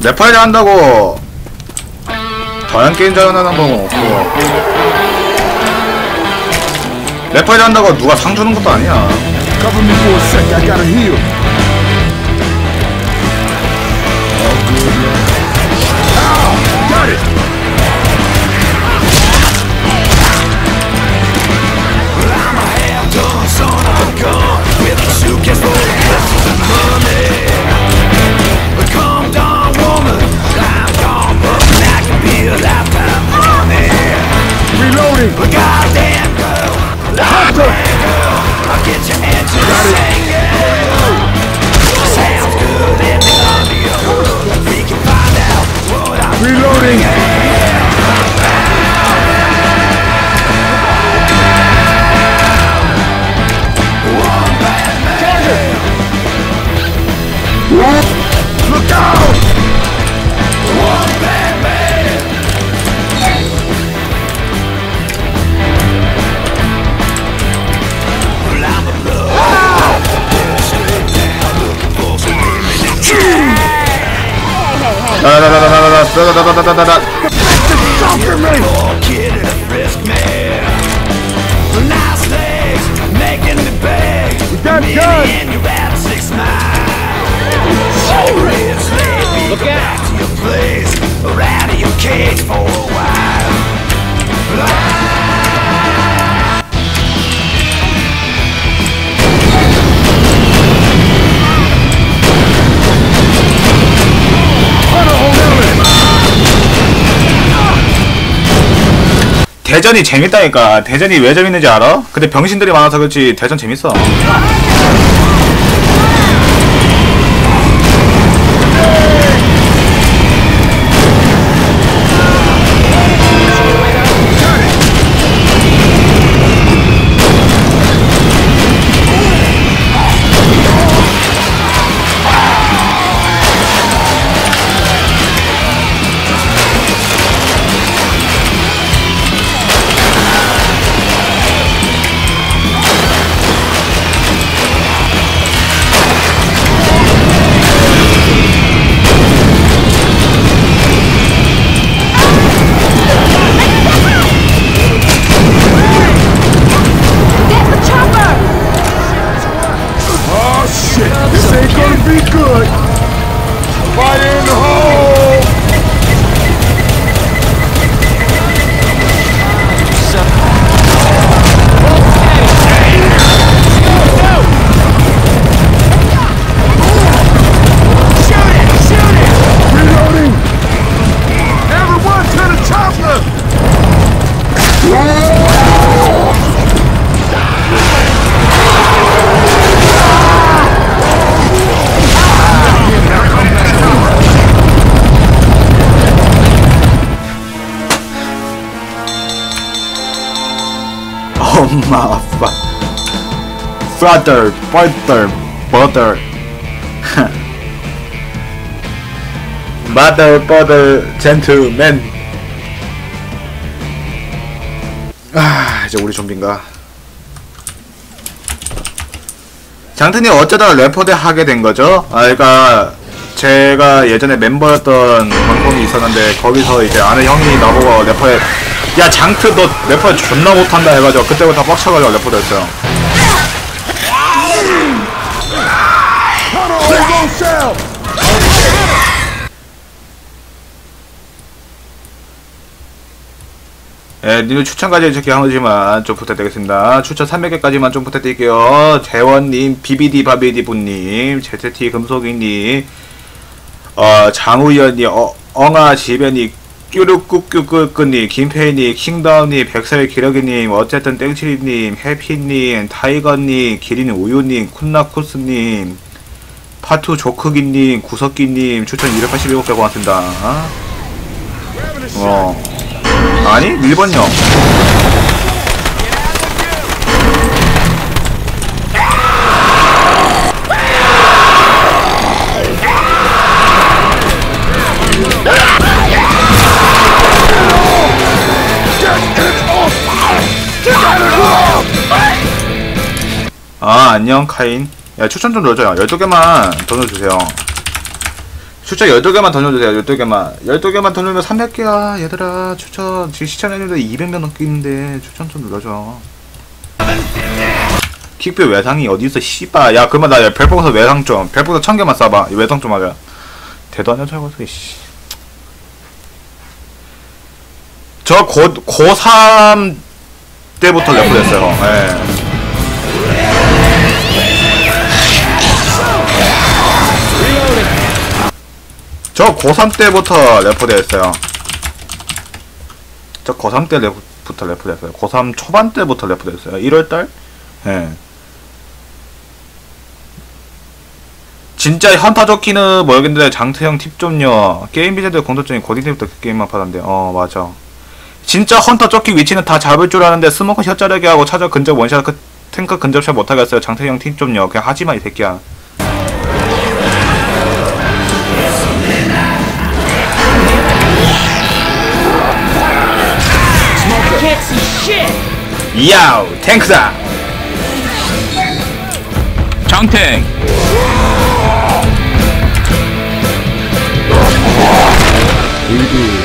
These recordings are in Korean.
래퍼에 한다고. 저양 게임 잘하는 거 없고. 래퍼에 한다고 누가 상 주는 것도 아니야 대전이 재밌다니까 대전이 왜 재밌는지 알아? 근데 병신들이 많아서 그렇지 대전 재밌어 brother brother brother. Mother brother gentleman. 아 이제 우리 좀비인가? 장튼이 어쩌다 래퍼대 하게 된 거죠? 아 그러니까 제가 예전에 멤버였던 방송이 있었는데 거기서 이제 아는 형이 나보고 래퍼에 야 장트 너 래퍼 존나 못한다. 해가지고 그때부터 빡쳐가지고 래퍼 됐어요 Cell! 예, 님들 추천까지 이렇게 하지만 좀 부탁드리겠습니다. 추천 300개까지만 좀 부탁드릴게요. 재원님, 비비디 바비디부님, 제트티 금속이님, 어, 장우연님, 어, 엉아 지변이, 쭈룩꾸꾸꾸꾸님, 김페이님, 킹다운님, 백설 기러기님, 어쨌든 땡치리님, 해피님, 타이거님, 기린 우유님, 쿤나쿠스님, 파투 조크기님, 구석기님, 추천 287개 고맙습니다. 어. 아니, 1번요. 아, 안녕, 카인. 야, 추천 좀 넣어줘요. 12개만 더 넣어주세요. 숫자 12개만 더 넣어주세요. 12개만. 12개만 더 넣으면 300개야 얘들아. 추천. 지금 시청자님들 200명 넘게 있는데 추천 좀 눌러줘. 킥별 외상이 어디있어 씨바. 야 그러면 나 별풍선 외상 좀. 별풍선 1000개만 쏴봐. 외상 좀 하자. 안 여자고 씨. 저 고, 고3 때부터 래퍼됐어요 예. 저 고3 때부터 래퍼됐어요. 저 고3 때 래퍼부터 래퍼됐어요. 고3 초반 때부터 래퍼됐어요. 1월달? 예. 진짜 현타 좋기는 모르겠는데 장태형 팁 좀요. 게임 비제들 공통점이 고딩 때부터 그 게임만 파던데. 어 맞아. 진짜 헌터 쫓기 위치는 다 잡을 줄 아는데 스모크 샷 자르게 하고 차저 근접 원샷 그 탱크 근접샷 못하겠어요. 장태형 팁 좀요. 그냥 하지마 이 새끼야 야우 탱크다 장탱. 여기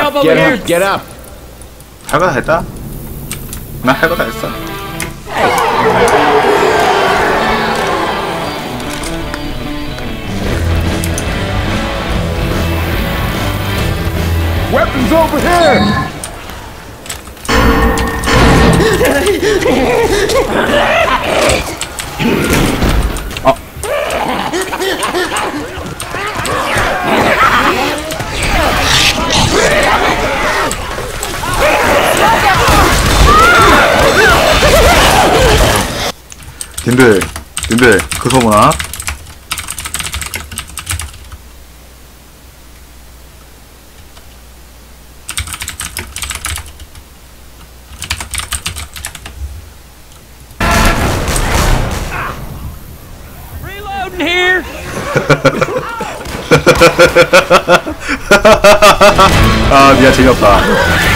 Up, over get here! up, get up. 화야가 다 했다? 나 화야가 다 했어 Weapons over here! 님들 님들 그 소문아 Reloading here! 아 미안 재미없다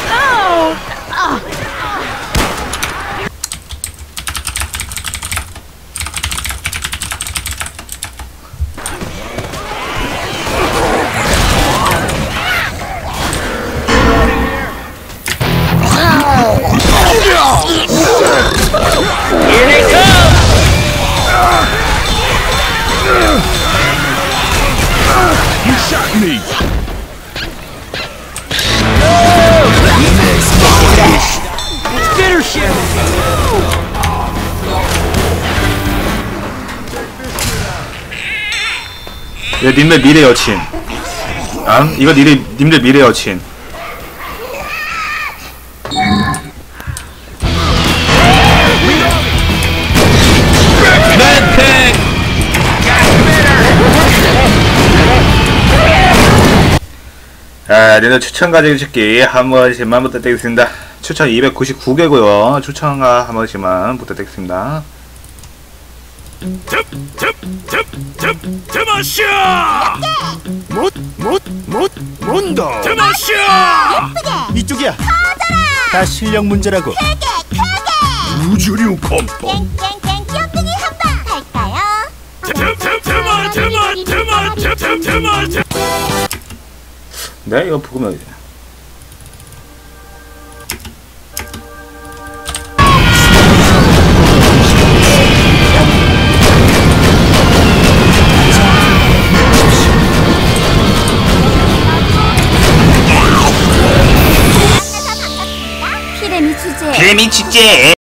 me. It's bitter shit. 얘 님네 미래 여친. 아, 이거 니네 님네 미래 여친. 아, 니들 추천 가지고 싶기 한 번씩만 부탁드리겠습니다. 추천 299개고요. 추천가 한 번씩만 부탁드리겠습니다. 드마시아! 못, 못, 못, 뭔다! 드마시아! 이쪽이야. 다 실력 문제라고. 우주류 컴퍼! 땡땡땡 귀염둥이 한방 갈까요? 드마, 드마, 드마, 드마, 드마, 으면 이제. 피레미 주제 개미 축제!